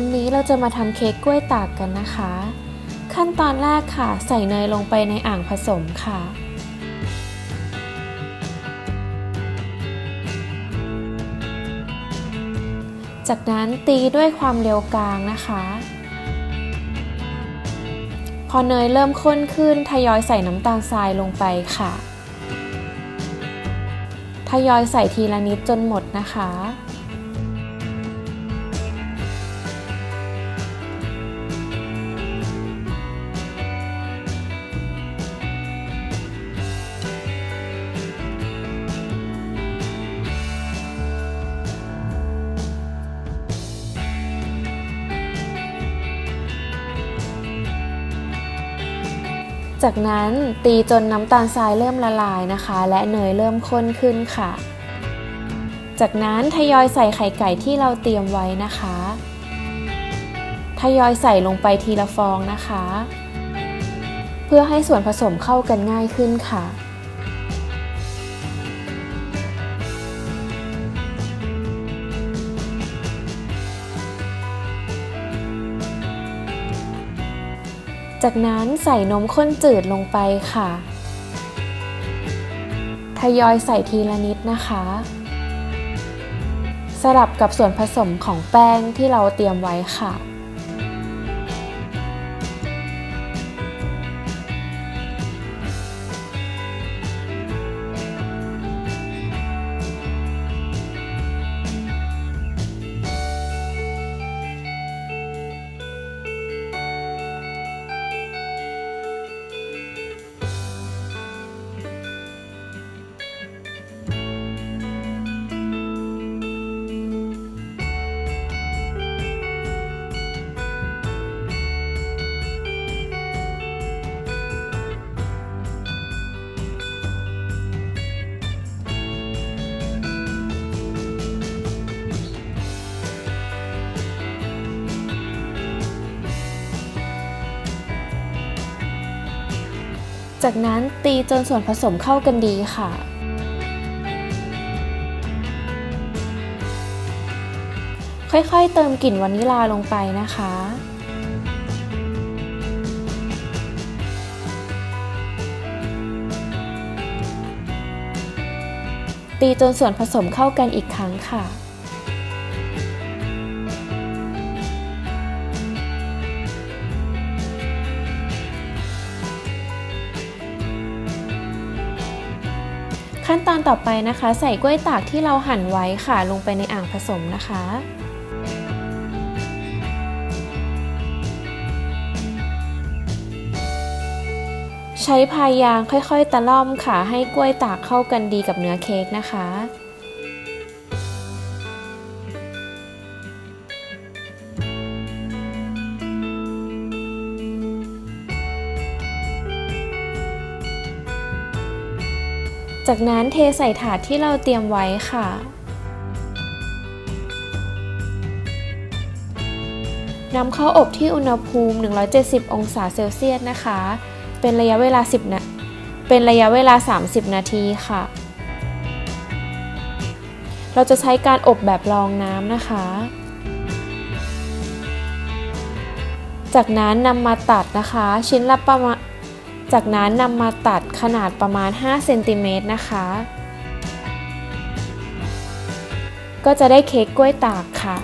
วันนี้เราจะมาทำเค้กกล้วยตากกันนะคะ ขั้นตอนแรกค่ะ ใส่เนยลงไปในอ่างผสมค่ะ จากนั้นตีด้วยความเร็วกลางนะคะ พอเนยเริ่มข้นขึ้นทยอยใส่น้ำตาลทรายลงไปค่ะ ทยอยใส่ทีละนิดจนหมดนะคะ จากนั้นตีจนน้ำตาลทรายเริ่มละลายนะคะ และเนยเริ่มข้นขึ้นค่ะ จากนั้นทยอยใส่ไข่ไก่ที่เราเตรียมไว้นะคะ ทยอยใส่ลงไปทีละฟองนะคะ เพื่อให้ส่วนผสมเข้ากันง่ายขึ้นค่ะ จากนั้นใส่นมข้นจืดลงไปค่ะ ทยอยใส่ทีละนิดนะคะ สลับกับส่วนผสมของแป้งที่เราเตรียมไว้ค่ะ จากนั้นตีจนส่วนผสมเข้ากันดีค่ะ ค่อยๆเติมกลิ่นวานิลาลงไปนะคะตีจนส่วนผสมเข้ากันอีกครั้งค่ะ ขั้นตอนต่อไปนะคะ ใส่กล้วยตากที่เราหั่นไว้ค่ะ ลงไปในอ่างผสมนะคะใช้พายางค่อยๆ ตะล่อมค่ะให้กล้วยตากเข้ากันดีกับเนื้อเค้กนะคะ จากนั้นเทใส่ถาดที่เราเตรียมไว้ค่ะ นำเข้าอบที่อุณหภูมิ 170 องศาเซลเซียสนะคะ เป็นระยะเวลา 10นะเป็นระยะเวลา 30 นาทีค่ะ เราจะใช้การอบแบบรองน้ำนะคะ จากนั้นนำมาตัดนะคะ ชิ้นละประมาณ จากนั้นนำมาตัดขนาดประมาณ 5 เซนติเมตรนะคะ ก็จะได้เค้กกล้วยตากค่ะ